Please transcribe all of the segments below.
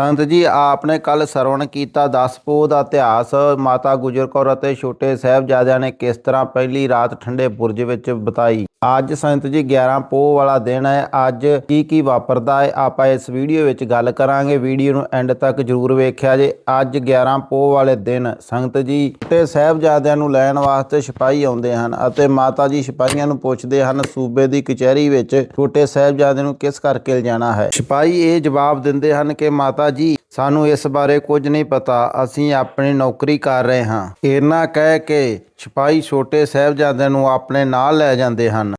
ਸੰਤ ਜੀ, ਆਪਨੇ ਕੱਲ ਸਰਵਣ ਕੀਤਾ 10 ਪੋਹ ਦਾ ਇਤਿਹਾਸ। ਮਾਤਾ ਗੁਜਰ ਕੌਰ ਅਤੇ ਛੋਟੇ ਸਾਹਿਬਜ਼ਾਦਿਆਂ ਨੇ ਕਿਸ ਤਰ੍ਹਾਂ ਪਹਿਲੀ ਰਾਤ ਠੰਡੇ ਬੁਰਜ ਵਿੱਚ ਬਿਤਾਈ? ਅੱਜ ਸੰਤ ਜੀ 11 ਪੋਹ ਵਾਲਾ ਦਿਨ ਹੈ। ਅੱਜ ਕੀ ਕੀ ਵਾਪਰਦਾ ਹੈ? ਆਪਾਂ ਇਸ ਵੀਡੀਓ ਵਿੱਚ ਗੱਲ ਕਰਾਂਗੇ। ਵੀਡੀਓ ਨੂੰ ਐਂਡ ਤੱਕ ਜਰੂਰ ਵੇਖਿਆ ਜੇ। ਅੱਜ 11 ਪੋਹ ਵਾਲੇ ਦਿਨ ਸੰਗਤ ਜੀ ਛੋਟੇ ਸਾਹਿਬਜ਼ਾਦਿਆਂ ਨੂੰ ਲੈਣ ਵਾਸਤੇ ਸਿਪਾਹੀ ਆਉਂਦੇ ਹਨ ਅਤੇ ਮਾਤਾ ਜੀ ਸਿਪਾਹੀਆਂ ਨੂੰ ਪੁੱਛਦੇ ਹਨ, ਸੂਬੇ ਦੀ ਕਚਹਿਰੀ ਵਿੱਚ ਛੋਟੇ ਸਾਹਿਬਜ਼ਾਦੇ ਨੂੰ ਕਿਸ ਕਰਕੇ ਲਿਜਾਣਾ ਹੈ? ਸਿਪਾਹੀ ਇਹ ਜਵਾਬ ਦਿੰਦੇ ਹਨ ਕਿ ਮਾਤਾ ਜੀ, ਸਾਨੂੰ ਇਸ ਬਾਰੇ ਕੁਝ ਨਹੀਂ ਪਤਾ। ਅਸੀਂ ਆਪਣੀ ਨੌਕਰੀ ਕਰ ਰਹੇ ਹਾਂ। ਇਹਨਾਂ ਕਹਿ ਕੇ ਸਿਪਾਹੀ ਛੋਟੇ ਸਾਹਿਬਜ਼ਾਦਿਆਂ ਨੂੰ ਆਪਣੇ ਨਾਲ ਲੈ ਜਾਂਦੇ ਹਨ।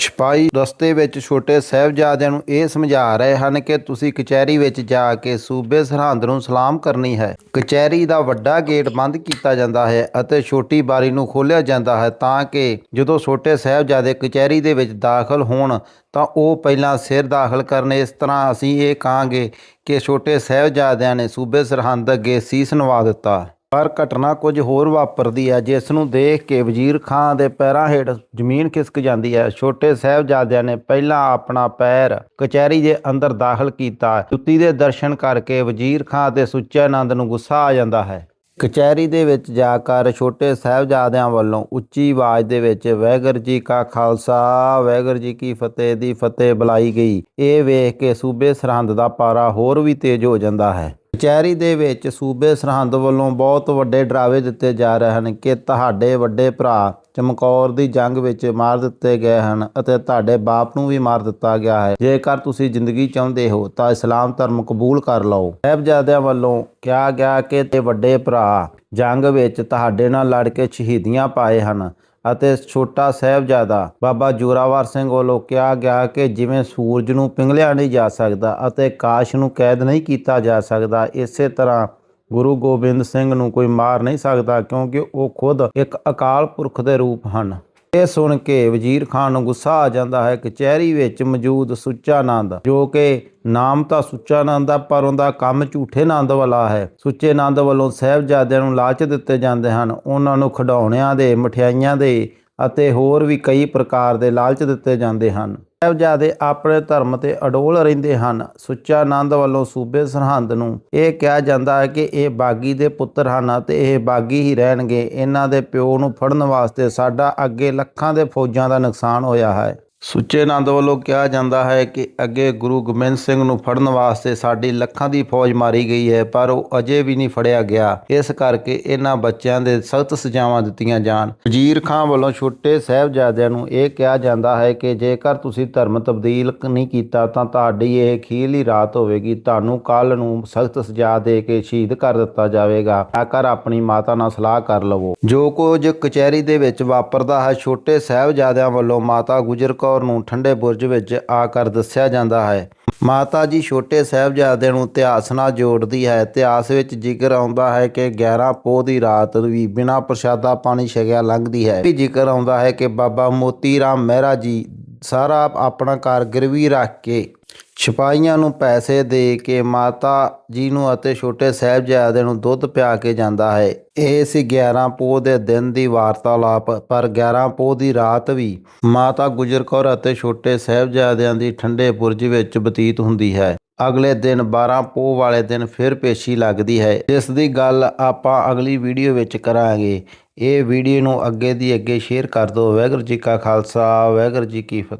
ਸਿਪਾਹੀ ਰਸਤੇ ਵਿੱਚ ਛੋਟੇ ਸਾਹਿਬਜ਼ਾਦਿਆਂ ਨੂੰ ਇਹ ਸਮਝਾ ਰਹੇ ਹਨ ਕਿ ਤੁਸੀਂ ਕਚਹਿਰੀ ਵਿੱਚ ਜਾ ਕੇ ਸੂਬੇ ਸਰਹੰਦ ਨੂੰ ਸਲਾਮ ਕਰਨੀ ਹੈ। ਕਚਹਿਰੀ ਦਾ ਵੱਡਾ ਗੇਟ ਬੰਦ ਕੀਤਾ ਜਾਂਦਾ ਹੈ ਅਤੇ ਛੋਟੀ ਬਾਰੀ ਨੂੰ ਖੋਲ੍ਹਿਆ ਜਾਂਦਾ ਹੈ ਤਾਂ ਕਿ ਜਦੋਂ ਛੋਟੇ ਸਾਹਿਬਜ਼ਾਦੇ ਕਚਹਿਰੀ ਦੇ ਵਿੱਚ ਦਾਖਲ ਹੋਣ ਤਾਂ ਉਹ ਪਹਿਲਾਂ ਸਿਰ ਦਾਖਲ ਕਰਨ। ਇਸ ਤਰ੍ਹਾਂ ਅਸੀਂ ਇਹ ਕਹਾਂਗੇ ਕਿ ਛੋਟੇ ਸਾਹਿਬਜ਼ਾਦਿਆਂ ਨੇ ਸੂਬੇ ਸਰਹੰਦ ਅੱਗੇ ਸੀਸ ਨਵਾ ਦਿੱਤਾ। ਪਰ ਘਟਨਾ ਕੁਝ ਹੋਰ ਵਾਪਰਦੀ ਹੈ, ਜਿਸ ਨੂੰ ਦੇਖ ਕੇ ਵਜ਼ੀਰ ਖਾਨ ਦੇ ਪੈਰਾਂ ਹੇਠ ਜ਼ਮੀਨ ਖਿਸਕ ਜਾਂਦੀ ਹੈ। ਛੋਟੇ ਸਾਹਿਬਜ਼ਾਦਿਆਂ ਨੇ ਪਹਿਲਾਂ ਆਪਣਾ ਪੈਰ ਕਚਹਿਰੀ ਦੇ ਅੰਦਰ ਦਾਖਲ ਕੀਤਾ। ਜੁੱਤੀ ਦੇ ਦਰਸ਼ਨ ਕਰਕੇ ਵਜ਼ੀਰ ਖਾਨ ਤੇ ਸੁੱਚੇ ਆਨੰਦ ਨੂੰ ਗੁੱਸਾ ਆ ਜਾਂਦਾ ਹੈ। ਕਚਹਿਰੀ ਦੇ ਵਿੱਚ ਜਾ ਕਰ ਛੋਟੇ ਸਾਹਿਬਜ਼ਾਦਿਆਂ ਵੱਲੋਂ ਉੱਚੀ ਆਵਾਜ਼ ਦੇ ਵਿੱਚ, ਵਾਹਿਗੁਰੂ ਜੀ ਕਾ ਖਾਲਸਾ, ਵਾਹਿਗੁਰੂ ਜੀ ਕੀ ਫਤਿਹ, ਦੀ ਫਤਿਹ ਬੁਲਾਈ ਗਈ। ਇਹ ਵੇਖ ਕੇ ਸੂਬੇ ਸਰਹੰਦ ਦਾ ਪਾਰਾ ਹੋਰ ਵੀ ਤੇਜ਼ ਹੋ ਜਾਂਦਾ ਹੈ। ਕਚਹਿਰੀ ਦੇ ਵਿੱਚ ਸੂਬੇ ਸਰਹੰਦ ਵੱਲੋਂ ਬਹੁਤ ਵੱਡੇ ਡਰਾਵੇ ਦਿੱਤੇ ਜਾ ਰਹੇ ਹਨ ਕਿ ਤੁਹਾਡੇ ਵੱਡੇ ਭਰਾ ਚਮਕੌਰ ਦੀ ਜੰਗ ਵਿੱਚ ਮਾਰ ਦਿੱਤੇ ਗਏ ਹਨ ਅਤੇ ਤੁਹਾਡੇ ਬਾਪ ਨੂੰ ਵੀ ਮਾਰ ਦਿੱਤਾ ਗਿਆ ਹੈ। ਜੇਕਰ ਤੁਸੀਂ ਜ਼ਿੰਦਗੀ ਚਾਹੁੰਦੇ ਹੋ ਤਾਂ ਇਸਲਾਮ ਧਰਮ ਕਬੂਲ ਕਰ ਲਓ। ਸਾਹਿਬਜ਼ਾਦਿਆਂ ਵੱਲੋਂ ਕਿਹਾ ਗਿਆ ਕਿ ਤੇ ਵੱਡੇ ਭਰਾ, ਜੰਗ ਵਿੱਚ ਤੁਹਾਡੇ ਨਾਲ ਲੜ ਕੇ ਸ਼ਹੀਦੀਆਂ ਪਾਏ ਹਨ ਅਤੇ ਛੋਟਾ ਸਾਹਿਬਜ਼ਾਦਾ ਬਾਬਾ ਜੋਰਾਵਰ ਸਿੰਘ ਵੱਲੋਂ ਕਿਹਾ ਗਿਆ ਕਿ ਜਿਵੇਂ ਸੂਰਜ ਨੂੰ ਪਿੰਗਲਿਆ ਨਹੀਂ ਜਾ ਸਕਦਾ ਅਤੇ ਕਾਸ਼ ਨੂੰ ਕੈਦ ਨਹੀਂ ਕੀਤਾ ਜਾ ਸਕਦਾ, ਇਸੇ ਤਰ੍ਹਾਂ ਗੁਰੂ ਗੋਬਿੰਦ ਸਿੰਘ ਨੂੰ ਕੋਈ ਮਾਰ ਨਹੀਂ ਸਕਦਾ ਕਿਉਂਕਿ ਉਹ ਖੁਦ ਇੱਕ ਅਕਾਲ ਪੁਰਖ ਦੇ ਰੂਪ ਹਨ। ਇਹ ਸੁਣ ਕੇ ਵਜ਼ੀਰ ਖਾਨ ਨੂੰ ਗੁੱਸਾ ਆ ਜਾਂਦਾ ਹੈ ਕਚਹਿਰੀ ਵਿੱਚ ਮੌਜੂਦ ਸੁੱਚਾ ਨੰਦ, ਜੋ ਕਿ ਨਾਮ ਤਾਂ ਸੁੱਚਾ ਆਨੰਦ ਦਾ ਪਰ ਉਹਦਾ ਕੰਮ ਝੂਠੇ ਆਨੰਦ ਵਾਲਾ ਹੈ। ਸੁੱਚੇ ਆਨੰਦ ਵੱਲੋਂ ਸਾਹਿਬਜ਼ਾਦਿਆਂ ਨੂੰ ਲਾਲਚ ਦਿੱਤੇ ਜਾਂਦੇ ਹਨ। ਉਹਨਾਂ ਨੂੰ ਖਿਡੌਣਿਆਂ ਦੇ, ਮਠਿਆਈਆਂ ਦੇ ਅਤੇ ਹੋਰ ਵੀ ਕਈ ਪ੍ਰਕਾਰ ਦੇ ਲਾਲਚ ਦਿੱਤੇ ਜਾਂਦੇ ਹਨ। ਸਾਹਿਬਜ਼ਾਦੇ ਆਪਣੇ ਧਰਮ ਤੇ ਅਡੋਲ ਰਹਿੰਦੇ ਹਨ। ਸੁੱਚਾ ਆਨੰਦ ਵੱਲੋਂ ਸੂਬੇ ਸਰਹੰਦ ਨੂੰ ਇਹ ਕਿਹਾ ਜਾਂਦਾ ਹੈ ਕਿ ਇਹ ਬਾਗੀ ਦੇ ਪੁੱਤਰ ਹਨ ਅਤੇ ਇਹ ਬਾਗੀ ਹੀ ਰਹਿਣਗੇ। ਇਹਨਾਂ ਦੇ ਪਿਓ ਨੂੰ ਫੜਨ ਵਾਸਤੇ ਸਾਡਾ ਅੱਗੇ ਲੱਖਾਂ ਦੇ ਫੌਜਾਂ ਦਾ ਨੁਕਸਾਨ ਹੋਇਆ ਹੈ। ਸੁੱਚੇ ਆਨੰਦ ਵੱਲੋਂ ਕਿਹਾ ਜਾਂਦਾ ਹੈ ਕਿ ਅੱਗੇ ਗੁਰੂ ਗੋਬਿੰਦ ਸਿੰਘ ਨੂੰ ਫੜਨ ਵਾਸਤੇ ਸਾਡੀ ਲੱਖਾਂ ਦੀ ਫੌਜ ਮਾਰੀ ਗਈ ਹੈ, ਪਰ ਉਹ ਅਜੇ ਵੀ ਨਹੀਂ ਫੜਿਆ ਗਿਆ। ਇਸ ਕਰਕੇ ਇਹਨਾਂ ਬੱਚਿਆਂ ਦੇ ਸਖਤ ਸਜ਼ਾਵਾਂ ਦਿੱਤੀਆਂ ਜਾਣ। ਵਜ਼ੀਰ ਖਾਨ ਵੱਲੋਂ ਛੋਟੇ ਸਾਹਿਬਜ਼ਾਦਿਆਂ ਨੂੰ ਇਹ ਕਿਹਾ ਜਾਂਦਾ ਹੈ ਕਿ ਜੇਕਰ ਤੁਸੀਂ ਧਰਮ ਤਬਦੀਲ ਨਹੀਂ ਕੀਤਾ ਤਾਂ ਤੁਹਾਡੀ ਇਹ ਅਖੀਰਲੀ ਰਾਤ ਹੋਵੇਗੀ। ਤੁਹਾਨੂੰ ਕੱਲ ਨੂੰ ਸਖਤ ਸਜ਼ਾ ਦੇ ਕੇ ਸ਼ਹੀਦ ਕਰ ਦਿੱਤਾ ਜਾਵੇਗਾ। ਆਕਰ ਆਪਣੀ ਮਾਤਾ ਨਾਲ ਸਲਾਹ ਕਰ ਲਵੋ। ਜੋ ਕੁਝ ਕਚਹਿਰੀ ਦੇ ਵਿੱਚ ਵਾਪਰਦਾ ਹੈ, ਛੋਟੇ ਸਾਹਿਬਜ਼ਾਦਿਆਂ ਵੱਲੋਂ ਮਾਤਾ ਗੁਜਰ ਕੌਰ ਨੂੰ ਠੰਡੇ ਬੁਰਜ ਵਿੱਚ ਆ ਕਰ ਦੱਸਿਆ ਜਾਂਦਾ ਹੈ। ਮਾਤਾ ਜੀ ਛੋਟੇ ਸਾਹਿਬਜ਼ਾਦਿਆਂ ਨੂੰ ਇਤਿਹਾਸ ਨਾਲ ਜੋੜਦੀ ਹੈ। ਇਤਿਹਾਸ ਵਿੱਚ ਜ਼ਿਕਰ ਆਉਂਦਾ ਹੈ ਕਿ 11 ਪੋਹ ਦੀ ਰਾਤ ਵੀ ਬਿਨਾਂ ਪ੍ਰਸ਼ਾਦਾ ਪਾਣੀ ਛਕਿਆ ਲੰਘਦੀ ਹੈ। ਵੀ ਜ਼ਿਕਰ ਆਉਂਦਾ ਹੈ ਕਿ ਬਾਬਾ ਮੋਤੀ ਰਾਮ ਮਹਿਰਾ ਜੀ ਸਾਰਾ ਆਪਣਾ ਘਰ ਗਿਰਵੀ ਰੱਖ ਕੇ ਸਿਪਾਹੀਆਂ ਨੂੰ ਪੈਸੇ ਦੇ ਕੇ ਮਾਤਾ ਜੀ ਨੂੰ ਅਤੇ ਛੋਟੇ ਸਾਹਿਬਜ਼ਾਦੇ ਨੂੰ ਦੁੱਧ ਪਿਆ ਕੇ ਜਾਂਦਾ ਹੈ। ਇਹ ਸੀ 11 ਪੋਹ ਦੇ ਦਿਨ ਦੀ ਵਾਰਤਾਲਾਪ, ਪਰ 11 ਪੋਹ ਦੀ ਰਾਤ ਵੀ ਮਾਤਾ ਗੁਜਰ ਕੌਰ ਅਤੇ ਛੋਟੇ ਸਾਹਿਬਜ਼ਾਦਿਆਂ ਦੀ ਠੰਡੇ ਬੁਰਜ ਵਿੱਚ ਬਤੀਤ ਹੁੰਦੀ ਹੈ। ਅਗਲੇ ਦਿਨ 12 ਪੋਹ ਵਾਲੇ ਦਿਨ ਫਿਰ ਪੇਸ਼ੀ ਲੱਗਦੀ ਹੈ। ਜਿਸ ਦੀ ਗੱਲ ਆਪਾਂ ਅਗਲੀ ਵੀਡੀਓ ਵਿੱਚ ਕਰਾਂਗੇ। ਇਹ ਵੀਡੀਓ ਨੂੰ ਅੱਗੇ ਦੀ ਅੱਗੇ ਸ਼ੇਅਰ ਕਰ ਦਿਓ। ਵਾਹਿਗੁਰੂ ਜੀ ਕਾ ਖਾਲਸਾ, ਵਾਹਿਗੁਰੂ ਜੀ ਕੀ ਫਤਿਹ।